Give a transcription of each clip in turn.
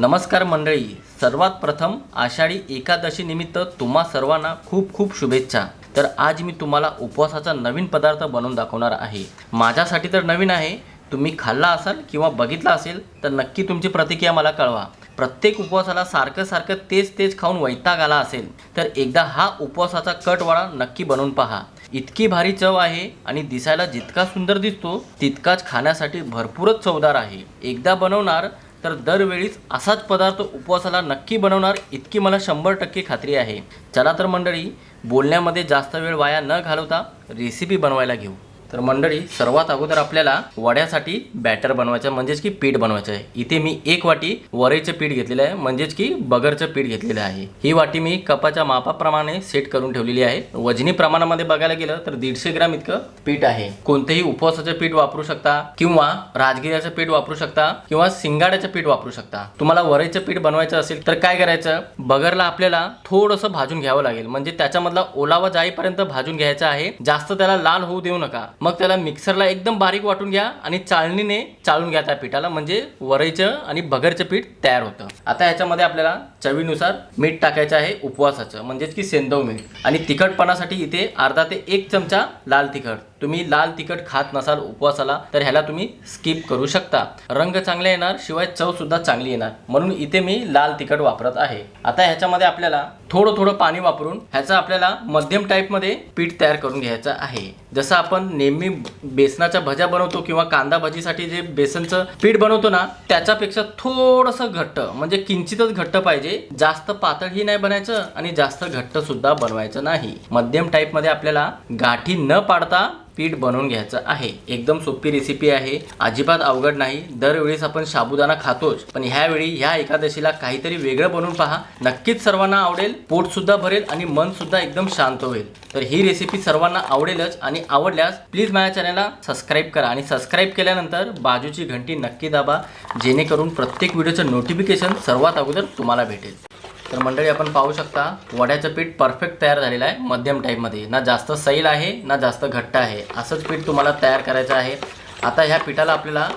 नमस्कार मंडळी. सर्वात प्रथम आषाढी एकादशीनिमित्त तुम्हा सर्वांना खूप खूप शुभेच्छा. तर आज मी तुम्हाला उपवासाचा नवीन पदार्थ बनवून दाखवणार आहे. माझ्यासाठी तर नवीन आहे. तुम्ही खाल्ला असाल किंवा बघितला असेल तर नक्की तुमची प्रतिक्रिया मला कळवा. प्रत्येक उपवासाला सारखं सारखं तेच तेच खाऊन वैताग आला असेल तर एकदा हा उपवासाचा कटवाळा नक्की बनवून पहा. इतकी भारी चव आहे आणि दिसायला जितका सुंदर दिसतो तितकाच खाण्यासाठी भरपूरच चवदार आहे. एकदा बनवणार तर दरवेळीच असाच पदार्थ उपवासाला नक्की बनवणार इतकी मला शंभर टक्के खात्री आहे. चला तर मंडळी बोलण्यामध्ये जास्त वेळ वाया न घालवता रेसिपी बनवायला घेऊ. तर मंडळी सर्वात अगोदर आपल्याला वड्यासाठी बॅटर बनवायचं म्हणजेच की पीठ बनवायचं आहे. इथे मी एक वाटी वरईचं पीठ घेतलेलं आहे म्हणजेच की बगरचं पीठ घेतलेलं आहे. ही वाटी मी कपाच्या मापाप्रमाणे सेट करून ठेवलेली आहे. वजनी प्रमाणामध्ये बघायला गेलं तर दीडशे ग्राम इतकं पीठ आहे. कोणतेही उपवासाचं पीठ वापरू शकता किंवा राजगिऱ्याचं पीठ वापरू शकता किंवा सिंगाड्याचं पीठ वापरू शकता. तुम्हाला वरेचं पीठ बनवायचं असेल तर काय करायचं? बगरला आपल्याला थोडंसं भाजून घ्यावं लागेल. म्हणजे त्याच्यामधला ओलावा जाईपर्यंत भाजून घ्यायचा आहे. जास्त त्याला लाल होऊ देऊ नका. मग त्याला मिक्सरला एकदम बारीक वाटून घ्या आणि चाळणीने चाळून घ्या त्या पिठाला. म्हणजे वरईचं आणि भगरचं पीठ तयार होतं. आता ह्याच्यामध्ये आपल्याला चवीनुसार मीठ टाकायचं आहे उपवासाचं. म्हणजेच की सेंदव मीठ. आणि तिखटपणासाठी इथे अर्धा ते एक चमचा लाल तिखट. तुम्ही लाल तिखट खात नसाल उपवासाला तर ह्याला तुम्ही स्किप करू शकता. रंग चांगले येणार शिवाय चव सुद्धा चांगली येणार. म्हणून इथे मी लाल तिखट वापरत आहे. आता ह्याच्यामध्ये आपल्याला थोडं थोडं पाणी वापरून ह्याचा आपल्याला मध्यम टाईपमध्ये पीठ तयार करून घ्यायचं आहे. जसं आपण नेहमी बेसनाच्या भज्या बनवतो किंवा कांदा भजीसाठी जे बेसनचं पीठ बनवतो ना त्याच्यापेक्षा थोडंसं घट्ट म्हणजे किंचितच घट्ट पाहिजे. जास्त पातळही नाही बनायचं आणि जास्त घट्ट सुद्धा बनवायचं नाही. मध्यम टाईपमध्ये आपल्याला गाठी न पाडता पीठ बनवून घ्यायचं आहे. एकदम सोपी रेसिपी आहे. अजिबात अवघड नाही. दरवेळेस आपण साबुदाणा खातोच. पण ह्यावेळी ह्या एकादशीला काहीतरी वेगळं बनवून पहा. नक्कीच सर्वांना आवडेल. पोट सुद्धा भरेल आणि मन सुद्धा एकदम शांत होईल. तर ही रेसिपी सर्वांना आवडेलच आणि आवडल्यास प्लीज माझ्या चॅनलला सबस्क्राईब करा आणि सबस्क्राईब केल्यानंतर बाजूची घंटी नक्की दाबा. जेणेकरून प्रत्येक व्हिडिओचं नोटिफिकेशन सर्वात अगोदर तुम्हाला भेटेल. तर मंडळी आपण पाहू शकता वड्याचं पीठ परफेक्ट तयार झालेलं आहे मध्यम टाईपमध्ये ना जास्त सैल आहे ना जास्त घट्ट आहे. असंच पीठ तुम्हाला तयार करायचं आहे. आता ह्या पिठाला आपल्याला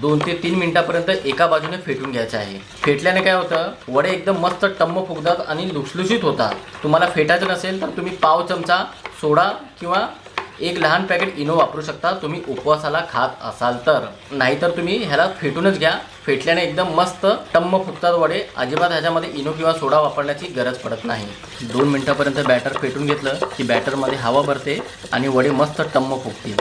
दोन ते तीन मिनटापर्यंत एका बाजूने फेटून घ्यायचं आहे. फेटल्याने काय होतं वडे एकदम मस्त टम्म फुगतात आणि लुसलुशीत होतात. तुम्हाला फेटायचं नसेल तर तुम्ही पाव चमचा सोडा किंवा एक लहान पॅकेट इनो वापरू शकता. तुम्ही उपवासाला खात असाल तर. नाहीतर तुम्ही ह्याला फेटूनच घ्या. फेटल्याने एकदम मस्त टम्म फुटतात वडे. अजिबात ह्याच्यामध्ये इनो किंवा सोडा वापरण्याची गरज पडत नाही. दोन मिनटापर्यंत बॅटर फेटून घेतलं की बॅटरमध्ये हवा भरते आणि वडे मस्त टम्म फुटतील.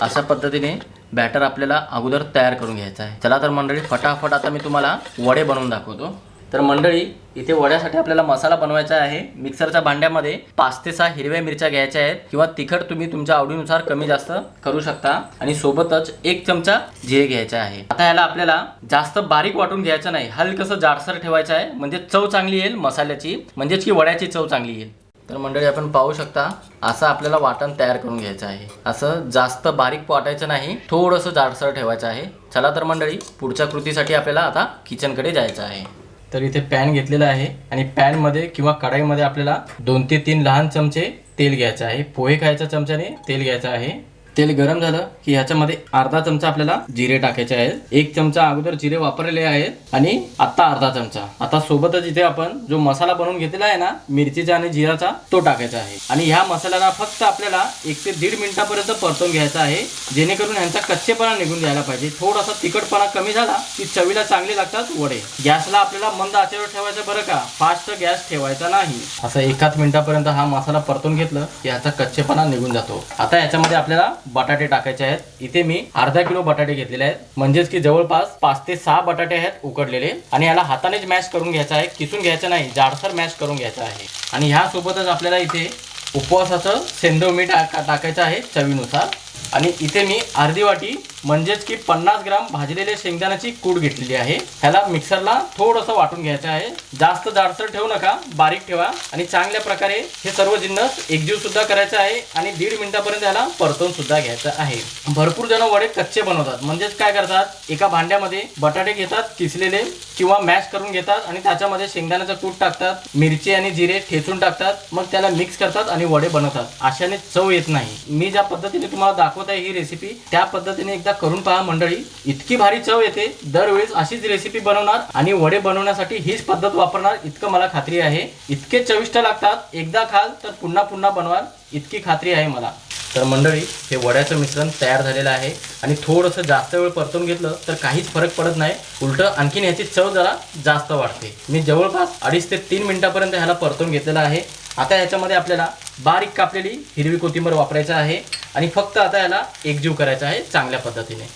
अशा पद्धतीने बॅटर आपल्याला अगोदर तयार करून घ्यायचं आहे. चला तर मंडळी फटाफट आता मी तुम्हाला वडे बनवून दाखवतो. तर मंडळी इथे वड्यासाठी आपल्याला मसाला बनवायचा आहे. मिक्सरच्या भांड्यामध्ये पाच ते सहा हिरव्या मिरच्या घ्यायच्या आहेत किंवा तिखट तुम्ही तुमच्या आवडीनुसार कमी जास्त करू शकता आणि सोबतच एक चमचा जिरे घ्यायचा आहे. आता याला आपल्याला जास्त बारीक वाटून घ्यायचं नाही. हलकसं जाडसर ठेवायचं आहे. म्हणजे चव चांगली येईल मसाल्याची. म्हणजेच की वड्याची चव चांगली येईल. तर मंडळी आपण पाहू शकता असं आपल्याला वाटण तयार करून घ्यायचं आहे. असं जास्त बारीक वाटायचं नाही. थोडंसं जाडसर ठेवायचं आहे. चला तर मंडळी पुढच्या कृतीसाठी आपल्याला आता किचनकडे जायचं आहे. तर इथे पॅन घेतलेला आहे आणि पॅनमध्ये किंवा कढाईमध्ये आपल्याला दोन ते तीन लहान चमचे तेल घ्यायचं आहे. पोहे खायच्या चमच्याने तेल घ्यायचं आहे. तेल गरम झालं की ह्याच्यामध्ये अर्धा चमचा आपल्याला जिरे टाकायचे आहेत. एक चमचा अगोदर जिरे वापरलेले आहेत आणि आता अर्धा चमचा. आता सोबतच इथे आपण जो मसाला बनवून घेतलेला आहे ना मिरचीचा आणि जिराचा तो टाकायचा आहे. आणि ह्या मसाल्याला फक्त आपल्याला एक ते दीड मिनिटापर्यंत परतून घ्यायचा आहे. जेणेकरून ह्यांचा कच्चेपणा निघून जायला पाहिजे. थोडासा तिखटपणा कमी झाला की चवीला चांगले लागतात वडे. गॅसला आपल्याला मंद आचेवर ठेवायचं बरं का? फास्ट गॅस ठेवायचा नाही. असं एकाच मिनिटापर्यंत हा मसाला परतून घेतलं की ह्याचा कच्चेपणा निघून जातो. आता याच्यामध्ये आपल्याला बटाटे टाकायचे आहेत. इथे मी अर्धा किलो बटाटे घेतलेले आहेत. म्हणजेच की जवळपास पाच ते सहा बटाटे आहेत उकडलेले. आणि याला हातानेच मॅश करून घ्यायचा आहे. किसून घ्यायचं नाही जाडसर मॅश करून घ्यायचं आहे. आणि ह्यासोबतच आपल्याला इथे उपवासाचं सेंदव मीठ टाका- टाकायचं आहे चवीनुसार. आणि इथे मी अर्धी वाटी म्हणजेच की पन्नास ग्राम भाजलेल्या शेंगदाण्याची कूड घेतलेली आहे. ह्याला मिक्सरला थोडंसं वाटून घ्यायचं आहे. जास्त जाडसर ठेवू नका बारीक ठेवा आणि चांगल्या प्रकारे हे सर्व जिन्नस एकजीव सुद्धा करायचं आहे आणि दीड मिनिटापर्यंत ह्याला परतून सुद्धा घ्यायचं आहे. भरपूर जण वडे कच्चे बनवतात. म्हणजेच काय करतात? एका भांड्यामध्ये बटाटे घेतात किसलेले किंवा मॅश करून घेतात आणि त्याच्यामध्ये शेंगदाण्याचं कूट टाकतात मिरची आणि जिरे ठेचून टाकतात. मग त्याला मिक्स करतात आणि वडे बनवतात. अशाने चव येत नाही. मी ज्या पद्धतीने तुम्हाला दाखवत आहे ही रेसिपी त्या पद्धतीने एकदा करून पहा मंडळी. इतकी भारी चव येते. दरवेळेस अशीच रेसिपी बनवणार आणि वडे बनवण्यासाठी हीच पद्धत वापरणार इतकं मला खात्री आहे. इतके चविष्ट लागतात. एकदा खाल तर पुन्हा पुन्हा बनवाल. इतकी खात्री आहे मला. तर मंडळी हे वड्याचं मिश्रण तयार झालेलं आहे. आणि थोडंसं जास्त वेळ परतून घेतलं तर काहीच फरक पडत नाही. उलट आणखीन याची चव जरा जास्त वाढते. मी जवळपास अडीच ते तीन मिनिटापर्यंत ह्याला परतून घेतलेलं आहे. आता याच्यामध्ये आपल्याला बारीक कापलेली हिरवी कोथिंबीर वापरायचं आहे. आणि फक्त आता याला एकजीव करायचा आहे चांगल्या पद्धतीने.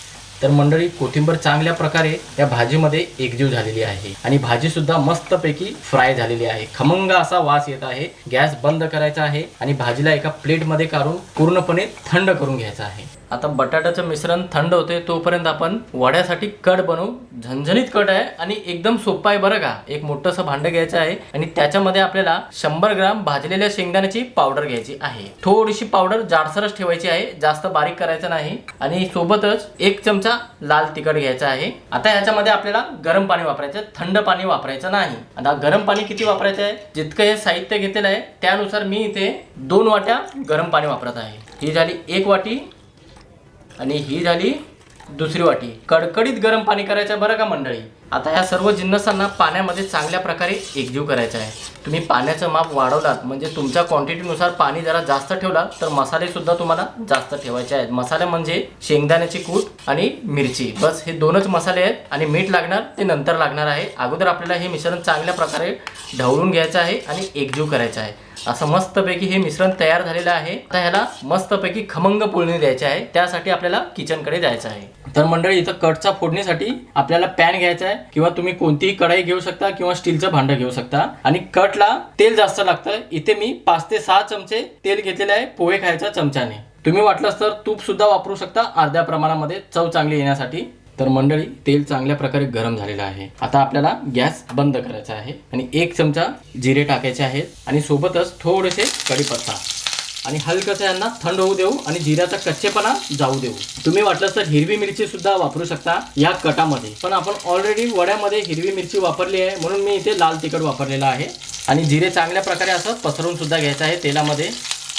तर मंडळी कोथिंबीर चांगल्या प्रकारे या भाजीमध्ये एकजीव झालेली आहे. आणि भाजी सुद्धा मस्तपैकी फ्राय झालेली आहे. खमंग असा वास येत आहे. गॅस बंद करायचा आहे आणि भाजीला एका प्लेटमध्ये काढून पूर्णपणे थंड करून घ्यायचा आहे. आता बटाट्याचं मिश्रण थंड होते तोपर्यंत आपण वड्यासाठी कट बनवू. झणझणीत कट आहे आणि एकदम सोपं आहे बरं का. एक मोठंसं भांडं घ्यायचं आहे आणि त्याच्यामध्ये आपल्याला शंभर ग्राम भाजलेल्या शेंगदाण्याची पावडर घ्यायची आहे. थोडीशी पावडर जाडसरच ठेवायची आहे जास्त बारीक करायचं नाही. आणि सोबतच एक चमचा लाल तिखट घ्यायचा आहे. आता ह्याच्यामध्ये आपल्याला गरम पाणी वापरायचं आहे, थंड पाणी वापरायचं नाही. आता गरम पाणी किती वापरायचं आहे? जितकं हे साहित्य घेतलेलं आहे त्यानुसार मी इथे दोन वाट्या गरम पाणी वापरत आहे. ही झाली एक वाटी आणि ही झाली दुसरी वाटी. कडकडीत गरम पाणी करायचं बरं का मंडळी? आता ह्या सर्व जिन्नसांना पाण्यामध्ये चांगल्या प्रकारे एकजीव करायचं आहे. तुम्ही पाण्याचं माप वाढवलात म्हणजे तुमच्या क्वांटिटीनुसार पाणी जरा जास्त ठेवला तर मसालेसुद्धा तुम्हाला जास्त ठेवायचे आहेत. मसाले म्हणजे शेंगदाण्याची कूट आणि मिरची. बस हे दोनच मसाले आहेत आणि मीठ लागणार ते नंतर लागणार आहे. अगोदर आपल्याला हे मिश्रण चांगल्या प्रकारे ढवळून घ्यायचं आहे आणि एकजीव करायचं आहे. असं मस्तपैकी हे मिश्रण तयार झालेलं आहे. आता ह्याला मस्तपैकी खमंग पोळणी द्यायची आहे. त्यासाठी आपल्याला किचनकडे जायचं आहे. तर मंडळी इथं कटचा फोडणीसाठी आपल्याला पॅन घ्यायचा आहे. किंवा तुम्ही कोणतीही कढाई घेऊ शकता किंवा स्टीलचं भांडं घेऊ शकता. आणि कटला तेल जास्त लागतं. इथे मी पाच ते सहा चमचे तेल घेतलेले आहे पोहे खायच्या चमच्याने. तुम्ही वाटलंच तर तूप सुद्धा वापरू शकता अर्ध्या प्रमाणामध्ये चव चांगली येण्यासाठी. तर मंडळी तेल चांगल्या प्रकारे गरम झालेलं आहे. आता आपल्याला गॅस बंद करायचा आहे. आणि एक चमचा जिरे टाकायचे आहेत. आणि सोबतच थोडेसे कढीपत्ता. आणि हलकंसं यांना थंड होऊ देऊ आणि जिऱ्याचा कच्चेपणा जाऊ देऊ. तुम्ही वाटलंच तर हिरवी मिरची सुद्धा वापरू शकता या कटामध्ये. पण आपण ऑलरेडी वड्यामध्ये हिरवी मिरची वापरली आहे म्हणून मी इथे लाल तिखट वापरलेलं आहे. आणि जिरे चांगल्या प्रकारे असं पसरून सुद्धा घ्यायचं आहे तेलामध्ये.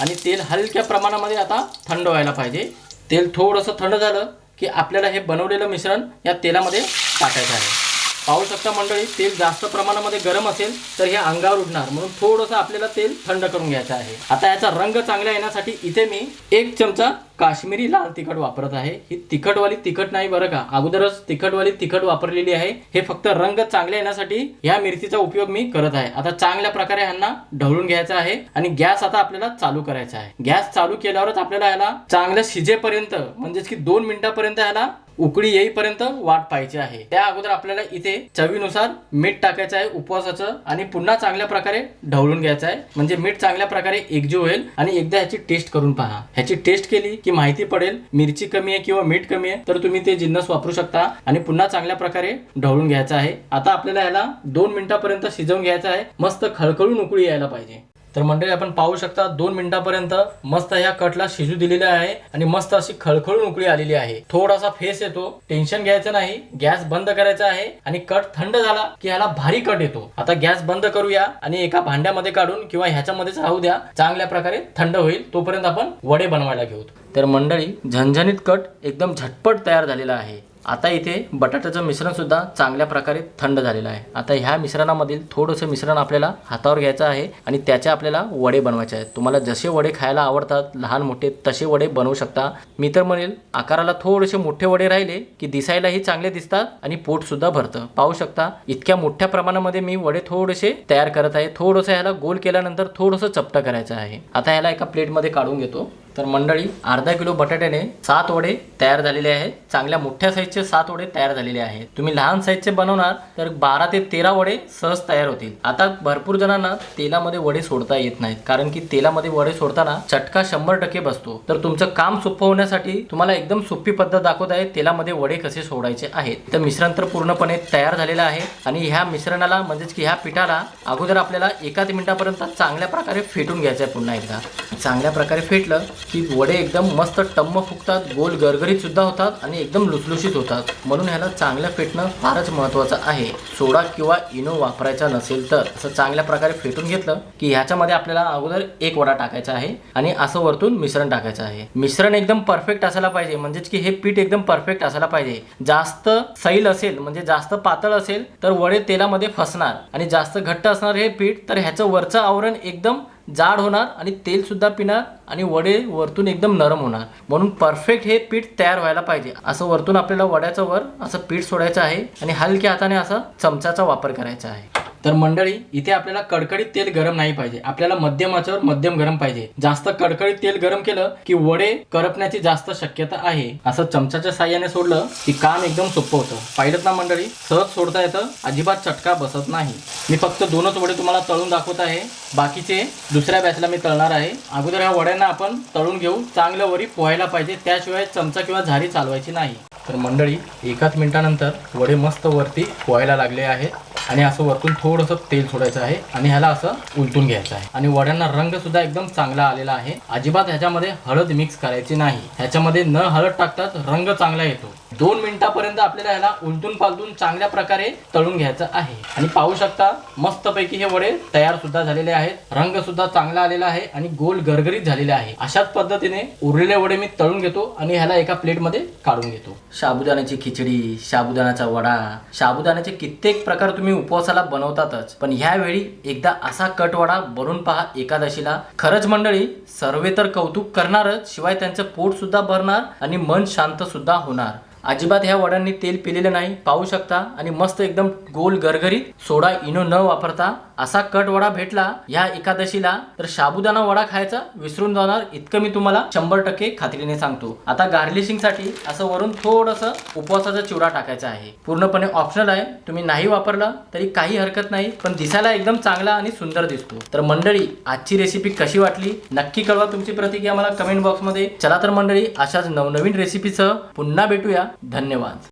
आणि तेल हलक्या प्रमाणामध्ये आता थंड व्हायला पाहिजे. तेल थोडंसं थंड झालं की आपल्याला हे बनवलेलं मिश्रण या तेलामध्ये टाकायचं आहे. पाहू शकता मंडळी तेल जास्त प्रमाणामध्ये गरम असेल तर हे अंगावर उडणार. म्हणून थोडंसं आपल्याला तेल थंड करून घ्यायचं आहे. आता याचा रंग चांगला येण्यासाठी इथे मी एक चमचा काश्मीरी लाल तिखट वापरत आहे. ही तिखटवाली तिखट नाही बरं का? अगोदरच तिखटवाली तिखट वापरलेली आहे. हे फक्त रंग चांगले येण्यासाठी ह्या मिरचीचा उपयोग मी करत आहे. आता चांगल्या प्रकारे ह्यांना ढवळून घ्यायचा आहे आणि गॅस आता आपल्याला चालू करायचा आहे. गॅस चालू केल्यावरच आपल्याला ह्याला चांगल्या शिजेपर्यंत म्हणजेच की दोन मिनिटापर्यंत ह्याला उकळी येईपर्यंत वाट पाहायची आहे. त्या अगोदर आपल्याला इथे चवीनुसार मीठ टाकायचं आहे उपवासाचं आणि पुन्हा चांगल्या प्रकारे ढवळून घ्यायचं आहे. म्हणजे मीठ चांगल्या प्रकारे एकजीव होईल आणि एकदा ह्याची टेस्ट करून पहा. ह्याची टेस्ट केली की माहिती पडेल मिरची कमी आहे किंवा मीठ कमी आहे तर तुम्ही ते जिन्नस वापरू शकता आणि पुन्हा चांगल्या प्रकारे ढवळून घ्यायचं आहे. आता आपल्याला याला दोन मिनिटापर्यंत शिजवून घ्यायचं आहे. मस्त खळखळून उकळी यायला पाहिजे. तर मंडळी आपण पाहू शकता दोन मिनिटापर्यंत मस्त ह्या कटला शिजू दिलेला आहे आणि मस्त अशी खळखळून उकळी आलेली आहे. थोडासा फेस येतो टेन्शन घ्यायचं नाही गॅस बंद करायचा आहे आणि कट थंड झाला की ह्याला भारी कट येतो. आता गॅस बंद करूया आणि एका भांड्यामध्ये काढून किंवा ह्याच्यामध्येच राहू द्या चांगल्या प्रकारे थंड होईल तोपर्यंत आपण वडे बनवायला घेऊ. तर मंडळी झणझणीत कट एकदम झटपट तयार झालेला आहे. आता इथे बटाट्याचं मिश्रणसुद्धा चांगल्या प्रकारे थंड झालेलं आहे. आता ह्या मिश्रणामधील थोडंसं मिश्रण आपल्याला हातावर घ्यायचं आहे आणि त्याचे आपल्याला वडे बनवायचे आहेत. तुम्हाला जसे वडे खायला आवडतात लहान मोठे तसे वडे बनवू शकता. मी तर म्हणेल आकाराला थोडेसे मोठे वडे राहिले की दिसायलाही चांगले दिसतात आणि पोटसुद्धा भरतं. पाहू शकता इतक्या मोठ्या प्रमाणामध्ये मी वडे थोडेसे तयार करत आहे. थोडंसं ह्याला गोल केल्यानंतर थोडंसं चपटं करायचं आहे. आता ह्याला एका प्लेटमध्ये काढून घेतो. तर मंडळी अर्धा किलो बटाट्याने सात वडे तयार झालेले आहेत. चांगल्या मोठ्या साईजचे सात वडे तयार झालेले आहेत. तुम्ही लहान साईजचे बनवणार तर बारा ते तेरा वडे सहज तयार होतील. आता भरपूर जणांना तेलामध्ये वडे सोडता येत नाहीत कारण की तेलामध्ये वडे सोडताना चटका शंभर टक्के बसतो. तर तुमचं काम सोपं होण्यासाठी तुम्हाला एकदम सोपी पद्धत दाखवत आहे तेलामध्ये वडे कसे सोडायचे आहेत. तर मिश्रण तर पूर्णपणे तयार झालेलं आहे आणि ह्या मिश्रणाला म्हणजेच की ह्या पिठाला अगोदर आपल्याला एकाच मिनिटापर्यंत चांगल्या प्रकारे फेटून घ्यायचं आहे पुन्हा एकदा. चांगल्या प्रकारे फेटलं की वडे एकदम मस्त टम्म फुगतात गोल गरगरीत सुद्धा होतात आणि एकदम लुसलुशीत होतात. म्हणून ह्याला चांगलं फेटणं फारच महत्त्वाचं आहे. सोडा किंवा इनो वापरायचा नसेल तर असं चांगल्या प्रकारे फेटून घेतलं की ह्याच्यामध्ये आपल्याला अगोदर एक वडा टाकायचा आहे आणि असं वरतून मिश्रण टाकायचं आहे. मिश्रण एकदम परफेक्ट असायला पाहिजे. म्हणजेच की हे पीठ एकदम परफेक्ट असायला पाहिजे. जास्त सैल असेल म्हणजे जास्त पातळ असेल तर वडे तेलामध्ये फसणार आणि जास्त घट्ट असणार हे पीठ तर ह्याचं वरचं आवरण एकदम जाड होणार आणि तेलसुद्धा पिणार आणि वडे वरतून एकदम नरम होणार. म्हणून परफेक्ट हे पीठ तयार व्हायला पाहिजे. असं वरतून आपल्याला वड्याचं वर असं पीठ सोडायचं आहे आणि हलक्या हाताने असं चमचाचा वापर करायचा आहे. तर मंडळी इथे आपल्याला कडकडीत तेल गरम नाही पाहिजे. आपल्याला मध्यम आचेवर मध्यम गरम पाहिजे. जास्त कडकडीत तेल गरम केलं की वडे करपण्याची जास्त शक्यता आहे. असं चमचाच्या साह्याने सोडलं की काम एकदम सोपं होतं. पाहिलं ना मंडळी? सहज सोडता येतं. अजिबात चटका बसत नाही. मी फक्त दोनच वडे तुम्हाला तळून दाखवत आहे. बाकीचे दुसऱ्या बॅचला मी तळणार आहे. अगोदर ह्या वड्यांना आपण तळून घेऊ. चांगलं वरी पोहायला पाहिजे. त्याशिवाय चमचा किंवा झारी चालवायची नाही. तर मंडळी एकाच मिनिटानंतर वडे मस्त वरती पोहायला लागले आहेत. आणि असं वरतून थोडंसं तेल सोडायचं आहे आणि ह्याला असं उलटून घ्यायचं आहे. आणि वड्यांना रंग सुद्धा एकदम चांगला आलेला आहे. अजिबात ह्याच्यामध्ये हळद मिक्स करायची नाही. ह्याच्यामध्ये न हळद टाकताच रंग चांगला येतो. दोन मिनिटापर्यंत आपल्याला ह्याला उलटून पालटून चांगल्या प्रकारे तळून घ्यायचं आहे. आणि पाहू शकता मस्तपैकी हे वडे तयार सुद्धा झालेले आहेत. रंग सुद्धा चांगला आलेला आहे आणि गोल गरगरीत झालेले आहे. अशाच पद्धतीने उरलेले वडे मी तळून घेतो आणि ह्याला एका प्लेटमध्ये काढून घेतो. साबुदाण्याची खिचडी साबुदाण्याचा वडा साबुदाण्याचे कित्येक प्रकार तुम्ही तुम्ही उपवासाला बनवतातच. पण ह्यावेळी एकदा असा कटवाडा बनवून पहा एकादशीला. खरंच मंडळी सर्वे तर कौतुक करणारच शिवाय त्यांचं पोट सुद्धा भरणार आणि मन शांत सुद्धा होणार. अजिबात ह्या वड्यांनी तेल पिलेलं नाही पाहू शकता. आणि मस्त एकदम गोल गरगरीत सोडा इनो न वापरता. असा कट वडा भेटला ह्या एकादशीला तर साबुदाणा वडा खायचा विसरून जाणार इतकं मी तुम्हाला शंभर टक्के खात्रीने सांगतो. आता गार्लिशिंगसाठी असं वरून थोडंसं उपवासाचा चिवडा टाकायचा आहे. पूर्णपणे ऑप्शनल आहे. तुम्ही नाही वापरला तरी काही हरकत नाही पण दिसायला एकदम चांगला आणि सुंदर दिसतो. तर मंडळी आजची रेसिपी कशी वाटली? नक्की कळवा तुमची प्रतिक्रिया मला कमेंट बॉक्समध्ये चला तर मंडळी अशाच नवनवीन रेसिपीसह पुन्हा भेटूया. धन्यवाद.